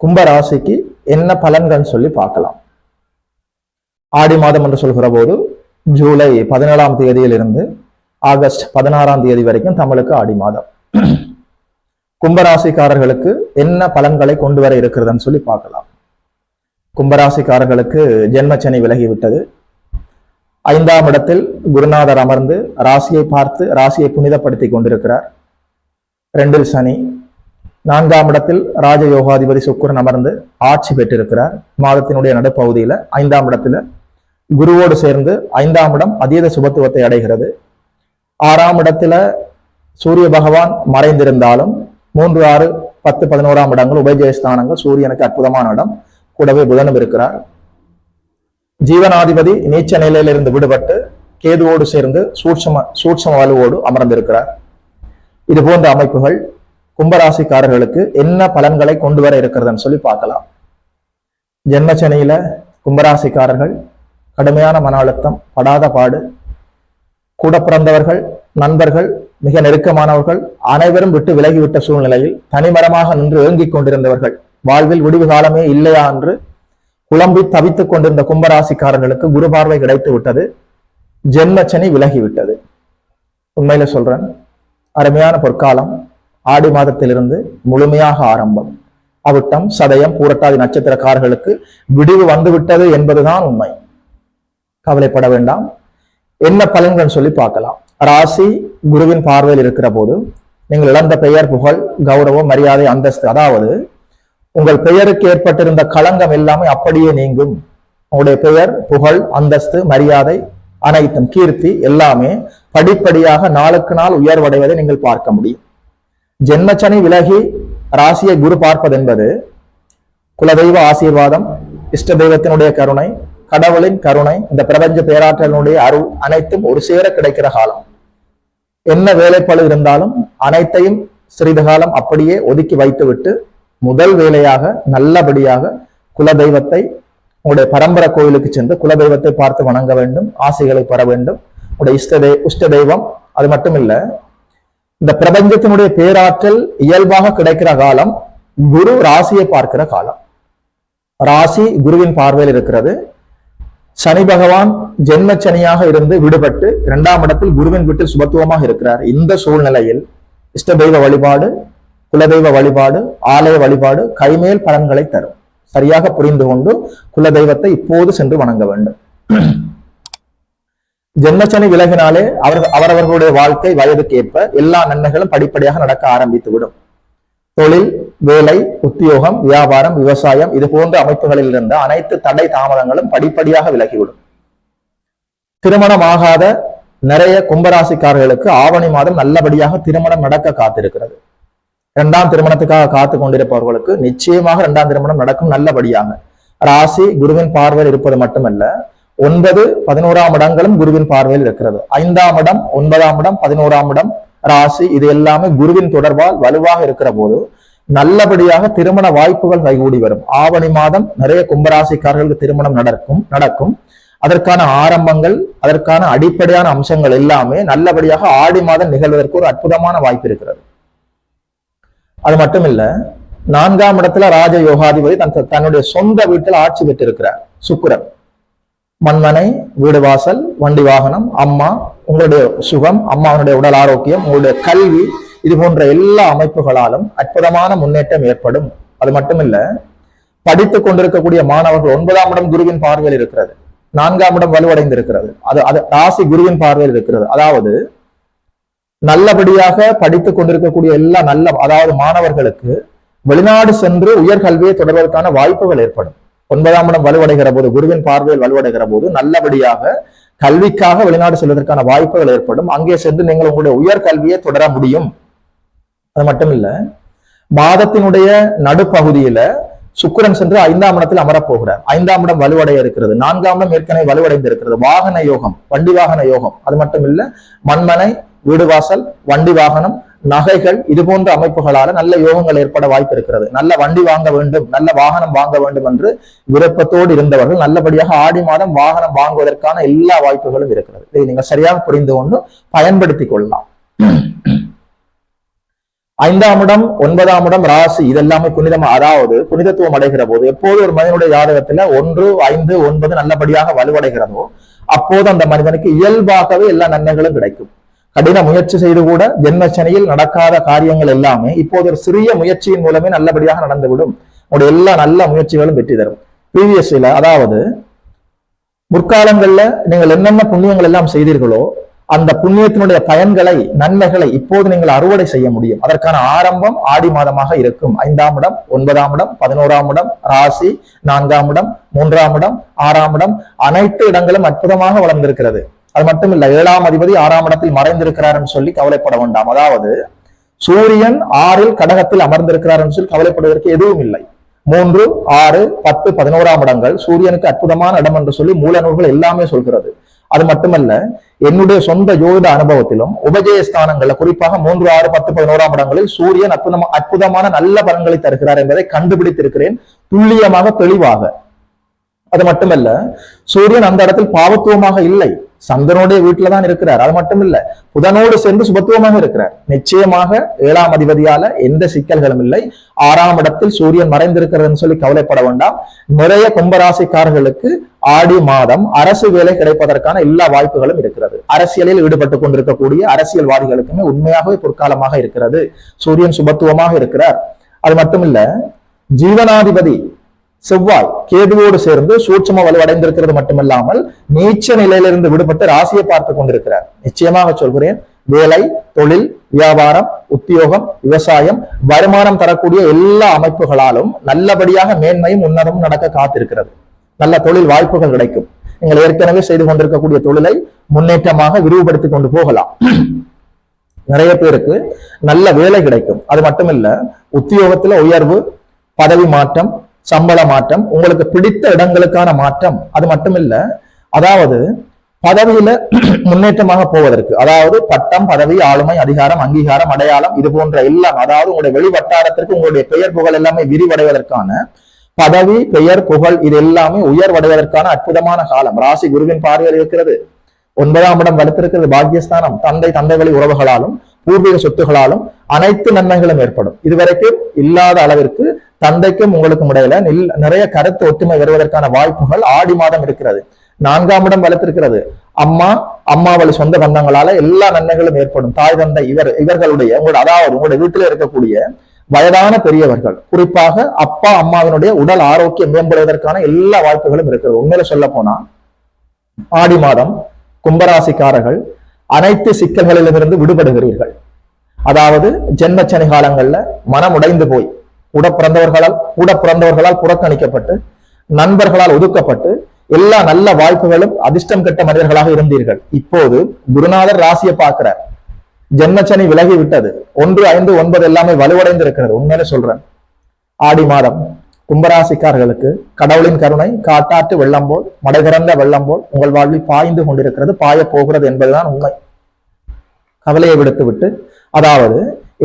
கும்ப ராசிக்கு என்ன பலன்கள் சொல்லி பார்க்கலாம். ஆடி மாதம் என்று சொல்கிற போது ஜூலை பதினேழாம் தேதியிலிருந்து ஆகஸ்ட் பதினாறாம் தேதி வரைக்கும் தமிழுக்கு ஆடி மாதம். கும்பராசிக்காரர்களுக்கு என்ன பலன்களை கொண்டு வர இருக்கிறதுன்னு சொல்லி பார்க்கலாம். கும்பராசிக்காரர்களுக்கு ஜென்மச்சனி விலகிவிட்டது. ஐந்தாம் இடத்தில் குருநாதர் அமர்ந்து ராசியை பார்த்து ராசியை புனிதப்படுத்தி கொண்டிருக்கிறார். ரெண்டில் சனி நான்காம் இடத்தில் ராஜ யோகாதிபதி சுக்கிரன் அமர்ந்து ஆட்சி பெற்றிருக்கிறார். மாதத்தினுடைய நடுப்பகுதியில ஐந்தாம் இடத்துல குருவோடு சேர்ந்து ஐந்தாம் இடம் அதீத சுபத்துவத்தை அடைகிறது. ஆறாம் இடத்துல சூரிய பகவான் மறைந்திருந்தாலும் மூன்று ஆறு பத்து பதினோராம் இடங்கள் உபஜயஸ்தானங்கள் சூரியனுக்கு அற்புதமான இடம். கூடவே புதனும் இருக்கிறார். ஜீவனாதிபதி நீச்ச நிலையிலிருந்து விடுபட்டு கேதுவோடு சேர்ந்து சூட்சம சூட்சம வலுவோடு அமர்ந்திருக்கிறார். இது போன்ற அமைப்புகள் கும்பராசிக்காரர்களுக்கு என்ன பலன்களை கொண்டு வர இருக்கிறதுன்னு சொல்லி பார்க்கலாம். ஜென்மச்சனியில கும்பராசிக்காரர்கள் கடுமையான மன அழுத்தம் படாத பாடு கூட பிறந்தவர்கள் நண்பர்கள் மிக நெருக்கமானவர்கள் அனைவரும் விட்டு விலகிவிட்ட சூழ்நிலையில் தனிமரமாக நின்று ஏங்கிக் கொண்டிருந்தவர்கள் வாழ்வில் விடுவு காலமே இல்லையா என்று குழம்பி தவித்துக் கொண்டிருந்த கும்பராசிக்காரர்களுக்கு குரு பார்வை கிடைத்து விட்டது. ஜென்மச்சனி விலகிவிட்டது உண்மையில சொல்றேன் அருமையான பொற்காலம் ஆடி மாதத்திலிருந்து முழுமையாக ஆரம்பம். அவிட்டம் சதயம் பூரட்டாதி நட்சத்திரக்காரர்களுக்கு விடிவு வந்துவிட்டது என்பதுதான் உண்மை. கவலைப்பட வேண்டாம். என்ன பலன்கள் சொல்லி பார்க்கலாம். ராசி குருவின் பார்வையில் இருக்கிற போது நீங்கள் இழந்த பெயர் புகழ் கௌரவம் மரியாதை அந்தஸ்து. அதாவது உங்கள் பெயருக்கு ஏற்பட்டிருந்த களங்கம் எல்லாமே அப்படியே நீங்கும். உங்களுடைய பெயர் புகழ் அந்தஸ்து மரியாதை அனைத்தும் கீர்த்தி எல்லாமே படிப்படியாக நாளுக்கு நாள் உயர்வடைவதை நீங்கள் பார்க்க முடியும். ஜென்மச்சனி விலகி ராசியை குரு பார்ப்பது என்பது குலதெய்வ ஆசீர்வாதம் இஷ்ட தெய்வத்தினுடைய கருணை கடவுளின் கருணை இந்த பிரபஞ்ச பேராற்றலினுடைய அருள் அனைத்தும் ஒரு சேர கிடைக்கிற காலம். என்ன வேலைப்பழு இருந்தாலும் அனைத்தையும் சிறிது காலம் அப்படியே ஒதுக்கி வைத்துவிட்டு முதல் வேலையாக நல்லபடியாக குலதெய்வத்தை உங்களுடைய பரம்பரை கோயிலுக்கு சென்று குலதெய்வத்தை பார்த்து வணங்க வேண்டும் ஆசைகளை பெற வேண்டும். உங்களுடைய இஷ்ட இஷ்ட தெய்வம் அது மட்டும் இல்லை இந்த பிரபஞ்சத்தினுடைய பேராற்றல் இயல்பாக கிடைக்கிற காலம் குரு ராசியை பார்க்கிற காலம். ராசி குருவின் பார்வையில் இருக்கிறது. சனி பகவான் ஜென்ம சனியாக இருந்து விடுபட்டு இரண்டாம் இடத்தில் குருவின் வீட்டில் சுபத்துவமாக இருக்கிறார். இந்த சூழ்நிலையில் இஷ்ட தெய்வ வழிபாடு குலதெய்வ வழிபாடு ஆலய வழிபாடு கைமேல் பலன்களை தரும். சரியாக புரிந்து கொண்டு குலதெய்வத்தை இப்போது சென்று வணங்க வேண்டும். ஜென்மச்சனி விலகினாலே அவர் அவரவர்களுடைய வாழ்க்கை வயதுக்கு ஏற்ப எல்லா நன்மைகளும் படிப்படியாக நடக்க ஆரம்பித்து விடும் தொழில் வேலை உத்தியோகம் வியாபாரம் விவசாயம் இது போன்ற அமைப்புகளில் இருந்த அனைத்து தடை தாமதங்களும் படிப்படியாக விலகிவிடும். திருமணமாகாத நிறைய கும்பராசிக்காரர்களுக்கு ஆவணி மாதம் நல்லபடியாக திருமணம் நடக்க காத்திருக்கிறது. இரண்டாம் திருமணத்துக்காக காத்து கொண்டிருப்பவர்களுக்கு நிச்சயமாக இரண்டாம் திருமணம் நடக்கும் நல்லபடியாக. ராசி குருவின் பார்வையில் இருப்பது மட்டுமல்ல ஒன்பது பதினோராம் இடங்களும் குருவின் பார்வையில் இருக்கிறது. ஐந்தாம் இடம் ஒன்பதாம் இடம் பதினோராம் இடம் ராசி இது எல்லாமே குருவின் தொடர்பால் வலுவாக இருக்கிற போது நல்லபடியாக திருமண வாய்ப்புகள் கைகூடி வரும். ஆவணி மாதம் நிறைய கும்பராசிக்காரர்களுக்கு திருமணம் நடக்கும் நடக்கும். அதற்கான ஆரம்பங்கள் அதற்கான அடிப்படையான அம்சங்கள் எல்லாமே நல்லபடியாக ஆடி மாதம் நிகழ்வதற்கு ஒரு அற்புதமான வாய்ப்பு இருக்கிறது. அது மட்டும் இல்ல நான்காம் இடத்துல ராஜ யோகாதிபதி தன் தன்னுடைய சொந்த வீட்டில் ஆட்சி பெற்றிருக்கிறார் சுக்கரன். மண்மனை வீடு வாசல் வண்டி வாகனம் அம்மா உங்களுடைய சுகம் அம்மாவனுடைய உடல் ஆரோக்கியம் உங்களுடைய கல்வி இது போன்ற எல்லா அமைப்புகளாலும் அற்புதமான முன்னேற்றம் ஏற்படும். அது மட்டுமில்ல படித்துக் கொண்டிருக்கக்கூடிய மாணவர்கள் ஒன்பதாம் இடம் குருவின் பார்வையில் இருக்கிறது. நான்காம் இடம் வலுவடைந்து இருக்கிறது அது அது ராசி குருவின் பார்வையில் இருக்கிறது. அதாவது நல்லபடியாக படித்துக் கொண்டிருக்கக்கூடிய எல்லா நல்ல அதாவது மாணவர்களுக்கு வெளிநாடு சென்று உயர்கல்வியை தொடர்வதற்கான வாய்ப்புகள் ஏற்படும். ஒன்பதாம் இடம் வலுவடைகிற போது குருவின் பார்வையில் வலுவடைகிற போது நல்லபடியாக கல்விக்காக வெளிநாடு செல்வதற்கான வாய்ப்புகள் ஏற்படும். அங்கே சென்று நீங்கள் உங்களுடைய உயர்கல்வியை தொடர முடியும். அது மட்டும் இல்ல மாதத்தினுடைய நடுப்பகுதியில சுக்கரன் சென்று ஐந்தாம் இடத்தில் அமரப்போகிறார். ஐந்தாம் இடம் வலுவடைய இருக்கிறது. நான்காம் இடம் ஏற்கனவே வலுவடைந்து இருக்கிறது வாகன யோகம் வண்டி வாகன யோகம். அது மட்டும் இல்ல மண்மனை வீடு வாசல் வண்டி வாகனம் நகைகள் இது போன்ற அமைப்புகளால நல்ல யோகங்கள் ஏற்பட வாய்ப்பு இருக்கிறது. நல்ல வண்டி வாங்க வேண்டும் நல்ல வாகனம் வாங்க வேண்டும் என்று விருப்பத்தோடு இருந்தவர்கள் நல்லபடியாக ஆடி மாதம் வாகனம் வாங்குவதற்கான எல்லா வாய்ப்புகளும் இருக்கிறது. இதை நீங்க சரியாக புரிந்து கொண்டு பயன்படுத்திக் கொள்ளலாம். ஐந்தாம் இடம் ஒன்பதாம் இடம் ராசி. இதெல்லாமே புனிதம் அதாவது புனிதத்துவம் அடைகிற போது எப்போது ஒரு மனிதனுடைய ஜாதகத்துல ஒன்று ஐந்து ஒன்பது நல்லபடியாக வலுவடைகிறதோ அப்போது அந்த மனிதனுக்கு இயல்பாகவே எல்லா நன்மைகளும் கிடைக்கும். கடின முயற்சி செய்து கூட ஜென்மச்சனையில் நடக்காத காரியங்கள் எல்லாமே இப்போது ஒரு சிறிய முயற்சியின் மூலமே நல்லபடியாக நடந்துவிடும். உங்களுடைய எல்லா நல்ல முயற்சிகளும் வெற்றி தரும். பிவிஎஸ்சில அதாவது முற்காலங்கள்ல நீங்கள் என்னென்ன புண்ணியங்கள் எல்லாம் செய்தீர்களோ அந்த புண்ணியத்தினுடைய பயன்களை நன்மைகளை இப்போது நீங்கள் அறுவடை செய்ய முடியும். அதற்கான ஆரம்பம் ஆடி மாதமாக இருக்கும். ஐந்தாம் இடம் ஒன்பதாம் இடம் பதினோராம் இடம் ராசி நான்காம் இடம் மூன்றாம் இடம் ஆறாம் இடம் அனைத்து இடங்களும் அற்புதமாக வளர்ந்திருக்கிறது. அது மட்டும் இல்ல ஏழாம் அதிபதி ஆறாம் இடத்தில் மறைந்திருக்கிறார் சொல்லி கவலைப்பட வேண்டாம். அதாவது சூரியன் ஆறில் கடகத்தில் அமர்ந்திருக்கிறார் என்று சொல்லி கவலைப்படுவதற்கு எதுவும் இல்லை. மூன்று ஆறு பத்து பதினோராம் இடங்கள் சூரியனுக்கு அற்புதமான இடம் என்று சொல்லி மூல நூல்கள் எல்லாமே சொல்கிறது. அது மட்டுமல்ல என்னுடைய சொந்த ஜோதிட அனுபவத்திலும் உபஜய ஸ்தானங்கள்ல குறிப்பாக மூன்று ஆறு பத்து பதினோராம் இடங்களில் சூரியன் அற்புதமா அற்புதமான நல்ல பலன்களை தருகிறார் என்பதை கண்டுபிடித்திருக்கிறேன் துல்லியமாக தெளிவாக. அது மட்டுமல்ல சூரியன் அந்த இடத்தில் பாவத்துவமாக இல்லை. சந்தனுடைய வீட்டுல தான் இருக்கிறார். அது மட்டும் இல்ல புதனோடு சேர்ந்து சுபத்துவமாக இருக்கிறார். நிச்சயமாக ஏழாம் அதிபதியால எந்த சிக்கல்களும் இல்லை. ஆறாம் இடத்தில் சூரியன் மறைந்திருக்கிறதுன்னு சொல்லி கவலைப்பட வேண்டாம். நிறைய கும்பராசிக்காரர்களுக்கு ஆடி மாதம் அரசு வேலை கிடைப்பதற்கான எல்லா வாய்ப்புகளும் இருக்கிறது. அரசியலில் ஈடுபட்டு கொண்டிருக்கக்கூடிய அரசியல்வாதிகளுக்குமே உண்மையாகவே பொற்காலமாக இருக்கிறது. சூரியன் சுபத்துவமாக இருக்கிறார். அது மட்டும் இல்ல ஜீவனாதிபதி செவ்வாய் கேதுவோடு சேர்ந்து சூட்சம வலுவடைந்திருக்கிறது மட்டுமல்லாமல் நீச்ச நிலையிலிருந்து விடுபட்டு ராசியை பார்த்து கொண்டிருக்கிறார். நிச்சயமாக சொல்கிறேன் வேலை தொழில் வியாபாரம் உத்தியோகம் விவசாயம் வருமானம் தரக்கூடிய எல்லா அமைப்புகளாலும் நல்லபடியாக மேன்மையும் உன்னதமும் நடக்க காத்திருக்கிறது. நல்ல தொழில் வாய்ப்புகள் கிடைக்கும். நீங்கள் ஏற்கனவே செய்து கொண்டிருக்கக்கூடிய தொழிலை முன்னேற்றமாக விரிவுபடுத்திக் கொண்டு போகலாம். நிறைய பேருக்கு நல்ல வேலை கிடைக்கும். அது மட்டுமில்ல உத்தியோகத்துல உயர்வு பதவி மாற்றம் சம்பள மாற்றம் உங்களுக்கு பிடித்த இடங்களுக்கான மாற்றம் அது மட்டும் இல்ல அதாவது பதவியில முன்னேற்றமாக போவதற்கு அதாவது பட்டம் பதவி ஆளுமை அதிகாரம் அங்கீகாரம் அடையாளம் இது போன்ற எல்லாம் அதாவது உங்களுடைய வெளி வட்டாரத்திற்கு உங்களுடைய பெயர் புகழ் எல்லாமே விரிவடைவதற்கான பதவி பெயர் புகழ் இது எல்லாமே உயர்வடைவதற்கான அற்புதமான காலம். ராசி குருவின் பார்வையில் இருக்கிறது. ஒன்பதாம் இடம் வலுத்திருக்கிறது பாக்கியஸ்தானம். தந்தை தந்தை வழி உறவுகளாலும் பூர்வீக சொத்துகளாலும் அனைத்து நன்மைகளும் ஏற்படும். இதுவரைக்கும் இல்லாத அளவிற்கு தந்தைக்கும் உங்களுக்கும் இடையில நிறைய கருத்து ஒற்றுமை வருவதற்கான வாய்ப்புகள் ஆடி மாதம் இருக்கிறது. நான்காம் இடம் வளர்த்திருக்கிறது அம்மா அம்மா வழி சொந்த பந்தங்களால எல்லா நன்மைகளும் ஏற்படும். தாய் தந்தை இவர் இவர்களுடைய உங்களோட அதாவது உங்களுடைய வீட்டில இருக்கக்கூடிய வயதான பெரியவர்கள் குறிப்பாக அப்பா அம்மாவினுடைய உடல் ஆரோக்கியம் மேம்படுவதற்கான எல்லா வாய்ப்புகளும் இருக்கிறது. உண்மையில சொல்ல போனா ஆடி மாதம் கும்பராசிக்காரர்கள் அனைத்து சிக்கல்களிலிருந்து விடுபடுகிறீர்கள். அதாவது ஜென்மச்சனி காலங்கள்ல மனம் உடைந்து போய் உட பிறந்தவர்களால் கூட பிறந்தவர்களால் புறக்கணிக்கப்பட்டு நண்பர்களால் ஒதுக்கப்பட்டு எல்லா நல்ல வாய்ப்புகளும் அதிர்ஷ்டம் கெட்ட மனிதர்களாக இருந்தீர்கள். இப்போது குருநாதர் ராசியை பார்க்கிறார் ஜென்மச்சனி விலகி விட்டது. ஒன்று ஐந்து ஒன்பது எல்லாமே வலுவடைந்து இருக்கிறது உண்மையில சொல்றேன். ஆடி மாதம் கும்பராசிக்காரர்களுக்கு கடவுளின் கருணை காட்டாற்று வெள்ளம் போல் மடைதிறந்த வெள்ளம் போல் உங்கள் வாழ்வில் பாய்ந்து கொண்டிருக்கிறது. பாய போகிறது என்பதுதான் உண்மை. கவலையை விடுத்து விட்டு அதாவது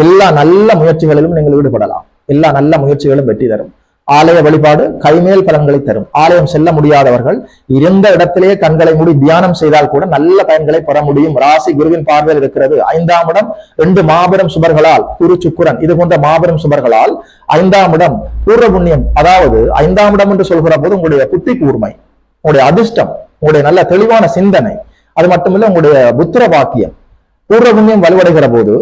எல்லா நல்ல முயற்சிகளிலும் நீங்கள் ஈடுபடலாம். எல்லா நல்ல முயற்சிகளும் வெற்றி தரும். ஆலய வழிபாடு கைமேல் பலன்களை தரும். ஆலயம் செல்ல முடியாதவர்கள் இருந்த இடத்திலேயே கண்களை மூடி தியானம் செய்தால் கூட நல்ல பயன்களை பெற முடியும். ராசி குருவின் பார்வையில் இருக்கிறது. ஐந்தாம் இடம் ரெண்டு மாபெரும் சுபர்களால் குரு சுக்குரன். இது போன்ற மாபெரும் சுபர்களால் ஐந்தாம் இடம் பூர்வ புண்ணியம். அதாவது ஐந்தாம் இடம் என்று சொல்கிற போது உங்களுடைய புத்தி கூர்மை உங்களுடைய அதிர்ஷ்டம் உங்களுடைய நல்ல தெளிவான சிந்தனை அது மட்டுமில்ல உங்களுடைய புத்திர பாக்கியம். பூர்வ புண்ணியம் வலுவடைகிற போது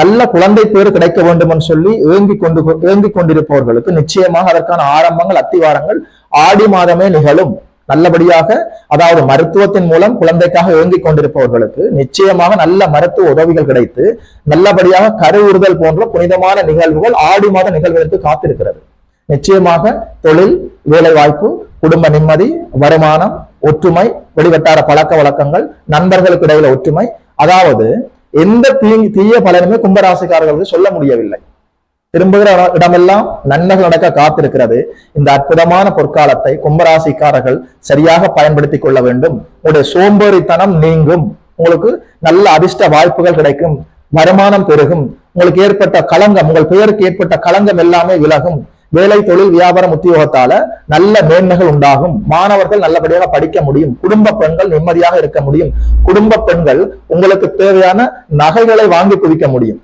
நல்ல குழந்தை பேர் கிடைக்க வேண்டும் என்று சொல்லி ஏங்கி கொண்டு ஏங்கிக் கொண்டிருப்பவர்களுக்கு நிச்சயமாக அதற்கான ஆரம்பங்கள் அத்திவாரங்கள் ஆடி மாதமே நிகழும். நல்லபடியாக அதாவது மருத்துவத்தின் மூலம் குழந்தைக்காக ஏங்கிக் கொண்டிருப்பவர்களுக்கு நிச்சயமாக நல்ல மருத்துவ உதவிகள் கிடைத்து நல்லபடியாக கருவுறுதல் போன்ற புனிதமான நிகழ்வுகள் ஆடி மாத நிகழ்வுகளுக்கு காத்திருக்கிறது. நிச்சயமாக தொழில் வேலை வாய்ப்பு குடும்ப நிம்மதி வருமானம் ஒற்றுமை வெளிவட்டார பழக்க வழக்கங்கள் நண்பர்களுக்கு இடையில ஒற்றுமை அதாவது எந்த தீ தீய பலனுமே கும்பராசிக்காரர்களுக்கு சொல்ல முடியவில்லை. திரும்புகிற இடமெல்லாம் நன்மைகள் நடக்க காத்திருக்கிறது. இந்த அற்புதமான பொற்காலத்தை கும்பராசிக்காரர்கள் சரியாக பயன்படுத்திக் கொள்ள வேண்டும். உங்களுடைய சோம்பேறித்தனம் நீங்கும். உங்களுக்கு நல்ல அதிர்ஷ்ட வாய்ப்புகள் கிடைக்கும். வருமானம் பெருகும். உங்களுக்கு ஏற்பட்ட களங்கம் உங்கள் பெயருக்கு ஏற்பட்ட களங்கம் எல்லாமே விலகும். வேலை தொழில் வியாபாரம் உத்தியோகத்தால நல்ல மேன்மைகள் உண்டாகும். மாணவர்கள் நல்லபடியாக படிக்க முடியும். குடும்ப பெண்கள் நிம்மதியாக இருக்க முடியும். குடும்ப பெண்கள் உங்களுக்கு தேவையான நகைகளை வாங்கி குவிக்க முடியும்.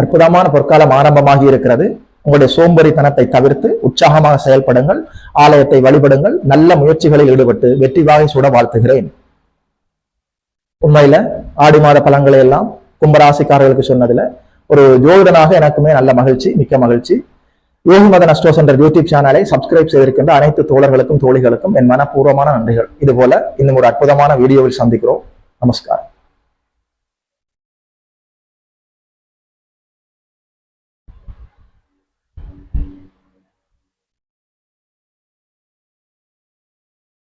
அற்புதமான பொற்காலம் ஆரம்பமாகி இருக்கிறது. உங்களுடைய சோம்பேறித்தனத்தை தவிர்த்து உற்சாகமாக செயல்படுங்கள். ஆலயத்தை வழிபடுங்கள். நல்ல முயற்சிகளில் ஈடுபட்டு வெற்றி வாகை சூட வாழ்த்துகிறேன். உண்மையில ஆடி மாத பலன்களை எல்லாம் கும்பராசிக்காரர்களுக்கு சொன்னதுல ஒரு ஜோதிடனாக எனக்குமே நல்ல மகிழ்ச்சி மிக்க மகிழ்ச்சி. ஏகுமத நஸ்டோஸ் என்ற யூடியூப் சேனலை சப்ஸ்கிரைப் செய்திருக்கின்ற அனைத்து தோழர்களுக்கும் தோழிகளுக்கும் என் மனப்பூர்வமான நன்றிகள். இதுபோல இன்னும் ஒரு அற்புதமான வீடியோவில் சந்திக்கிறோம். நமஸ்காரம்.